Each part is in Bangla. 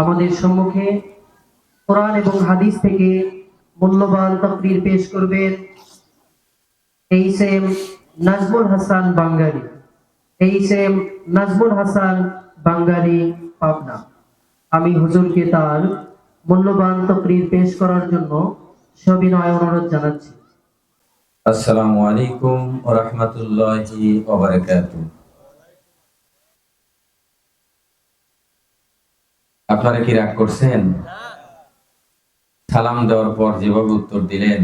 আমাদের সম্মুখে কোরআন এবং হাদিস থেকে মূল্যবান তকরির পেশ করবেন। H M Nazmul Hasan Bangali. H M Nazmul Hasan Bangali Pabna. আমি হুজুরকে তার মূল্যবান তকরির পেশ করার জন্য সবিনয় অনুরোধ জানাচ্ছি। আসসালামু আলাইকুম ওয়া রাহমাতুল্লাহি আপনারা কি রাগ করছেন? সালাম দেওয়ার পর যেভাবে উত্তর দিলেন,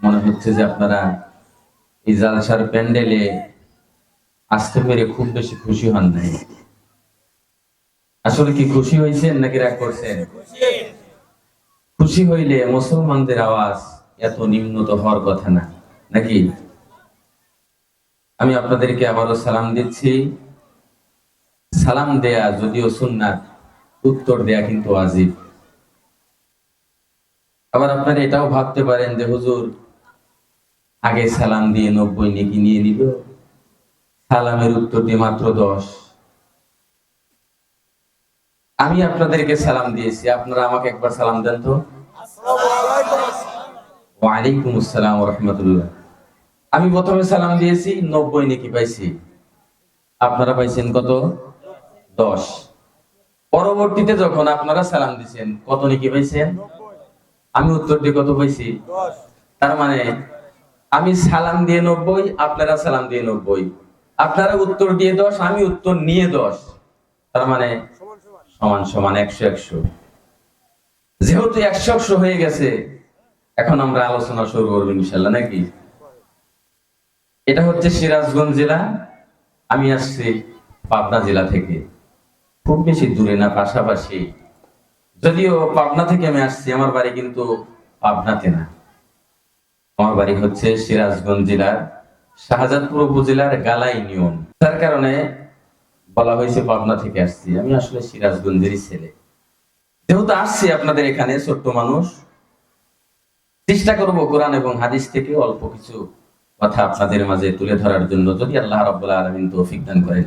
মনে হচ্ছে যে আপনারা এই জালসার প্যান্ডেলে আসতে পেরে খুব বেশি খুশি হন নাই। আসলে কি খুশি হয়েছেন নাকি রাগ করছেন? খুশি হইলে মুসলমানদের আওয়াজ এত নিম্নত হওয়ার কথা না, নাকি? আমি আপনাদেরকে আবারও সালাম দিচ্ছি। সালাম দেয়া যদিও সুন্নাত উত্তর দেয়া কিন্তু আজিব। আবার আপনারা এটাও ভাবতে পারেন যে, হুজুর, আগে সালাম দিয়ে নব্বই নেকি নিয়ে নিল। সালামের উত্তর দিয়ে মাত্র দশ। আমি আপনাদেরকে সালাম দিয়েছি। আপনারা আমাকে একবার সালাম দেন তো। ওয়ালাইকুম আসসালাম রহমতুল্লাহ। আমি প্রথমে সালাম দিয়েছি, নব্বই নাকি পাইছি। আপনারা পাইছেন কত? দশ। পরবর্তীতে যখন আপনারা সালাম দিছেন, কত নাকি পাইছেন? আমি উত্তর দিয়ে কত পাইছি? তার মানে আমি সালাম দিয়ে নব্বই, আপনারা সালাম দিয়ে নব্বই। আপনারা উত্তর দিয়ে দশ, আমি উত্তর নিয়ে দশ। তার মানে সমান সমান একশো একশো। যেহেতু একশো একশো হয়ে গেছে, এখন আমরা আলোচনা শুরু করব ইনশাল্লাহ, নাকি? এটা হচ্ছে সিরাজগঞ্জ জেলা, আমি আসছি পাবনা জেলা থেকে। খুব বেশি দূরে না, পাশাপাশি যদিও পাবনা থেকে আমি আসছি, আমার বাড়ি কিন্তু পাবনাতে না। আমার বাড়ি হচ্ছে সিরাজগঞ্জ জেলার শাহজাদপুর উপজেলার গালা ইউনিয়ন। তার কারণে বলা হয়েছে পাবনা থেকে আসছি। আমি আসলে সিরাজগঞ্জেরই ছেলে। যেহেতু আসছি আপনাদের এখানে, ছোট্ট মানুষ, চেষ্টা করব কোরআন এবং হাদিস থেকে অল্প কিছু কথা আপনাদের মাঝে তুলে ধরার জন্য। যদি আল্লাহ রাব্বুল আলামিন তৌফিক দান করেন।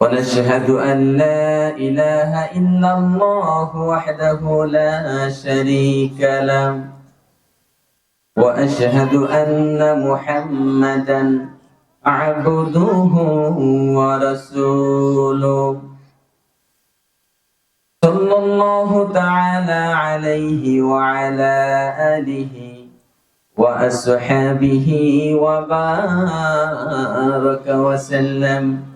ونشهد أن لا إله إلا الله وحده لا شريك له. وأشهد أن محمدا عبده ورسوله. صلى الله تعالى عليه وعلى آله وأصحابه وبارك وسلم.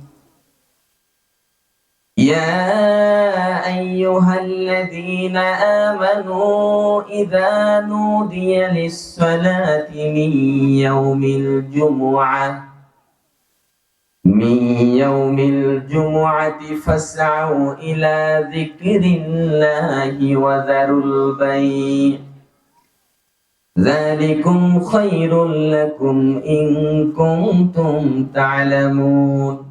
يا أيها الذين آمنوا إذا نودي للصلاة من يوم الجمعة من يوم الجمعة فاسعوا إلى ذكر الله وذروا البيع. ذلكم خير لكم إن كنتم تعلمون.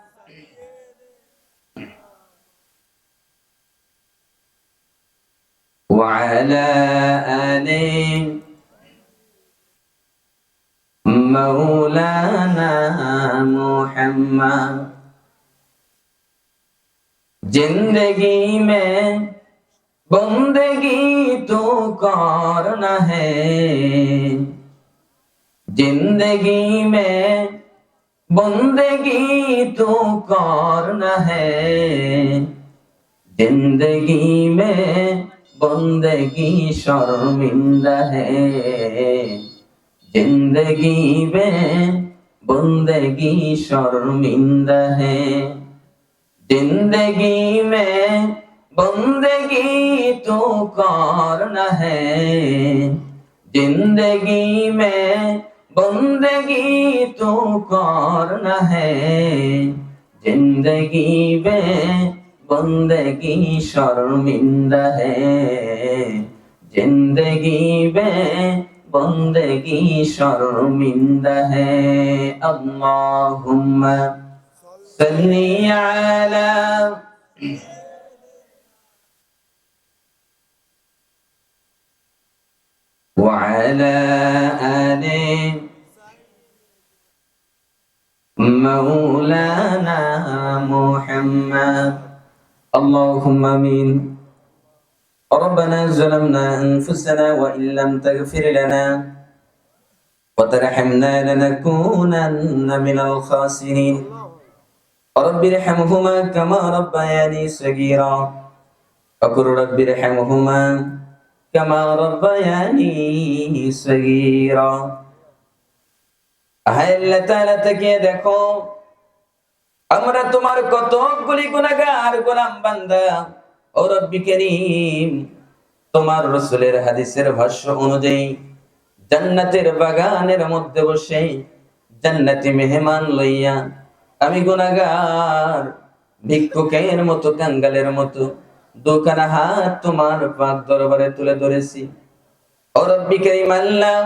وعلى آل مولانا محمد जिंदगी में बंदगी तो करना है जिंदगी में बंदगी तो करना है जिंदगी में বন্দেগি শর্মিন্দা হে জিন্দগি বে বন্দেগি শর্মিন্দা হে জিন্দগি মে বন্দেগি তো করন হে জিন্দগি মে বন্দেগি তো করন হে জিন্দগি মে बंदगी शर्मिंदा है जिंदगी में बंदगी शर्मिंदा है अल्लाहुम्मा सल्ली अला وعلى آل مولانا محمد اللهم آمين ربنا ظلمنا أنفسنا وإن لم تغفر لنا وترحمنا لنكونن من الخاسرين رب ارحمهما كما ربياني صغيرا وقل رب ارحمهما كما ربياني صغيرا হায় আল্লাহ তাআলা তাকিয়ে দেখো আমরা তোমার কতগুলি গুনাহগার, গোলাম বান্দা। ও রব্বি করিম, তোমার রসুলের হাদিসের ভাষ্য অনুযায়ী জান্নাতের বাগানের মধ্যে বসে জান্নাতি মেহমান লইয়া আমি গুনাহগার, ভিক্ষুকের মতো, কাঙ্গালের মতো দুখানা হাত তোমার পাক দরবারে তুলে ধরেছি। ও রব্বি করিম, আল্লাহ,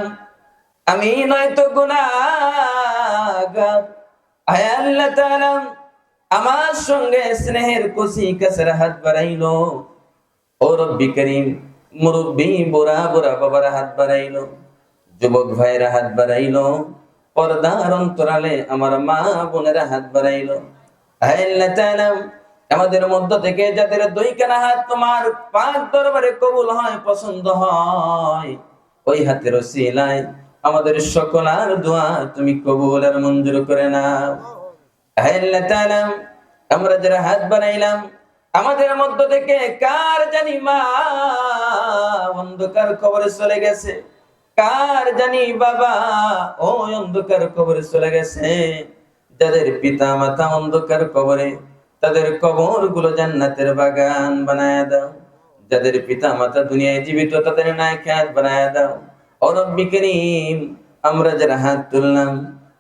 আমি নয়তো গুনাহগার। আয় আল্লাহ তাআলা আমার সঙ্গে স্নেহের কচি কাছের হাত বাড়াইলো। ও রব্বি করিম মুরব্বী বুড়া বুড়া বাবার হাত বাড়াইলো। যুবক ভাইয়েরা হাত বাড়াইলো। পর্দার অন্তরালে আমার মা বোনেরা হাত বাড়াইলো। আমাদের মধ্য থেকে যাদের দুই কানা হাত তোমার পাক দরবারে কবুল হয় পছন্দ হয় ওই হাতের ওসিলায় আমাদের সকল আর দোয়া তুমি কবুল আর মঞ্জুর করে নাও। আল্লাহ তাআলা, আমরা যারা হাত বানাইলাম, আমাদের মধ্য থেকে কার জানি মা অন্ধকার খবরে চলে গেছে? কার জানি বাবা ও অন্ধকার কবরে চলে গেছে? যাদের পিতা মাতা অন্ধকার কবরে, তাদের কবরগুলো জান্নাতের বাগান বানায় দাও। যাদের পিতা মাতা দুনিয়ায় জীবিত, তাদের নায়ক বানায় দাও। অরব্বি আমরা যারা হাত তুললাম,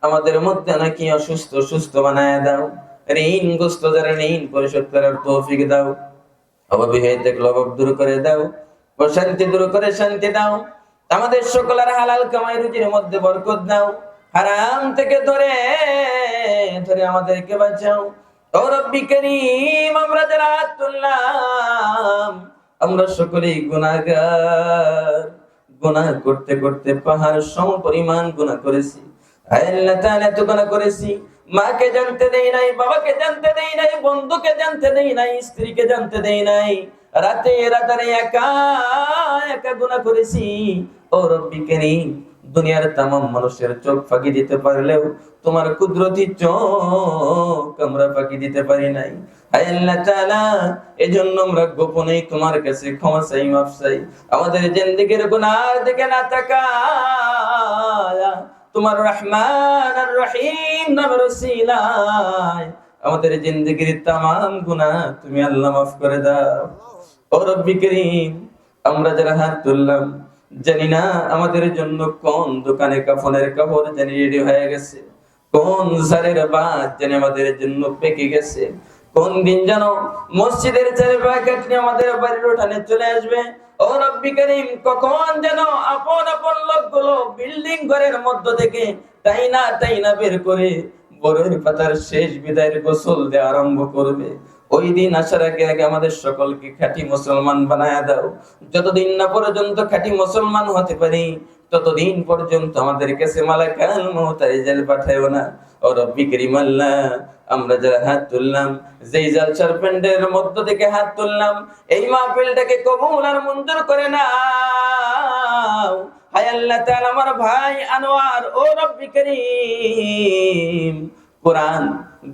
আমাদের মধ্যে নাকি অসুস্থ সুস্থ বানায় দাও। ঋণগ্রস্ত যারা ঋণ পরিশোধ করার তৌফিক দাও। অভাবী হয়ে দূর করে দাও অশান্তি দূর করে শান্তি দাও। আমাদের সকলের হালাল কামাই রুজির মধ্যে বরকত দাও। হারাম থেকে ধরে ধরে আমাদেরকে বাঁচাও। ও রব্বি করিম, আমরা যারা তুললাম, আমরা সকলেই গুনাহগার। গুনাহ করতে করতে পাহাড় সম পরিমাণ গুনাহ করেছি। আল্লাহ তাআলা এত গুনাহ করেছি। মাকে জানতে দেই নাই, বাবাকে জানতে দেই নাই, বন্ধুকে জানতে দেই নাই, স্ত্রীকে জানতে দেই নাই। রাতে রাতারে একা একা গুনাহ করেছি। ও রব্বি করিম, দুনিয়ার তাম মানুষের চোখ ফাঁকি দিতে পারলেও তোমার কুদরতি চোখ আমরা ফাঁকি দিতে পারি নাই। আল্লাহ তাআলা, এজন্য আমরা গোপনেই তোমার কাছে ক্ষমা চাই, মাফ চাই। আমাদের জিন্দেগির গুনার দিকে না তাকায়া তোমার রহমান আর রহিম নামের আমাদের জিন্দেগির তামাম গুনাহ তুমি আল্লাহ মাফ করে দাও। ও রব্বি করিম, আমরা যারা হাত তুললাম, জানি না আমাদের জন্য কোন দোকানে কাফনের কাপড় জানি রেডি হয়ে গেছে, কোন সারের বাদ জানি আমাদের জন্য পেকে গেছে। কোন দিন যেন মসজিদের চারিপাশে আমাদের বাড়ির উঠানে চলে আসবে। ও রব্বি করিম, কখন যেন আপন আপন লোকগুলো বিল্ডিং ঘরের মধ্য থেকে তাই না তাই না বের করে বরের পাতার শেষ বিদায়ের গোসল দেওয়া আরম্ভ করবে। ওই দিন আসার আগে আগে আমাদের সকলকে খাঁটি মুসলমান বানায় দাও। যতদিন না পর্যন্ত খাঁটি মুসলমান হতে পারি, ততদিন পর্যন্ত আমাদের কাছে মালাকাল মহতারি জেল পাঠায়ও না। ও রব্বি করিম আল্লাহ আমরা যারা হাত তুললাম, যেই জালসার প্যান্ডের মধ্য থেকে হাত তুললাম, এই মাহফিলটাকে কবুল আর মঞ্জুর করে না হায় আল্লাহ তাআলা, আমার ভাই আনোয়ার, ও রব্বি করিম। কোরআন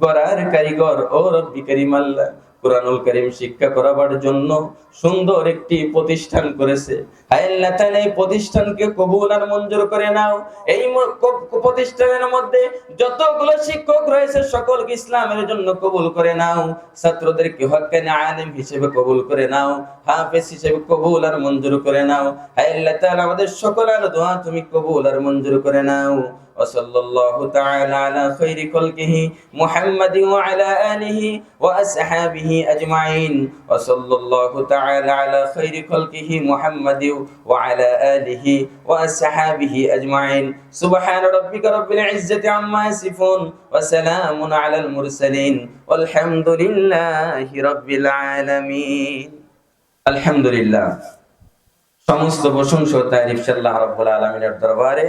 গড়ার কারিগর, ও রব্বি করিম আল্লাহ। কোরআনুল করিম শিক্ষা করাবার জন্য সুন্দর একটি প্রতিষ্ঠান করেছে। এই প্রতিষ্ঠানকে কবুল আর মঞ্জুর করে নাও। এই প্রতিষ্ঠানের মধ্যে যতগুলো শিক্ষক রয়েছে, সকলকে ইসলামের জন্য কবুল করে নাও। ছাত্রদেরকে হক্কানি আলেম হিসেবে কবুল করে নাও। হাফেজ হিসেবে কবুল আর মঞ্জুর করে নাও। হায় আল্লাহ তাআলা আমাদের সকলের দোয়া তুমি কবুল আর মঞ্জুর করে নাও। وصلى الله تعالى على خير خلقه محمد وعلى آله وأصحابه أجمعين وصلى الله تعالى على خير خلقه محمد وعلى آله وأصحابه أجمعين سبحان ربك رب العزة عما يصفون وسلام على المرسلين والحمد لله رب العالمين الحمد لله সমস্ত প্রশংসা তারিফ আল্লাহ রাব্বুল আলামিনের দরবারে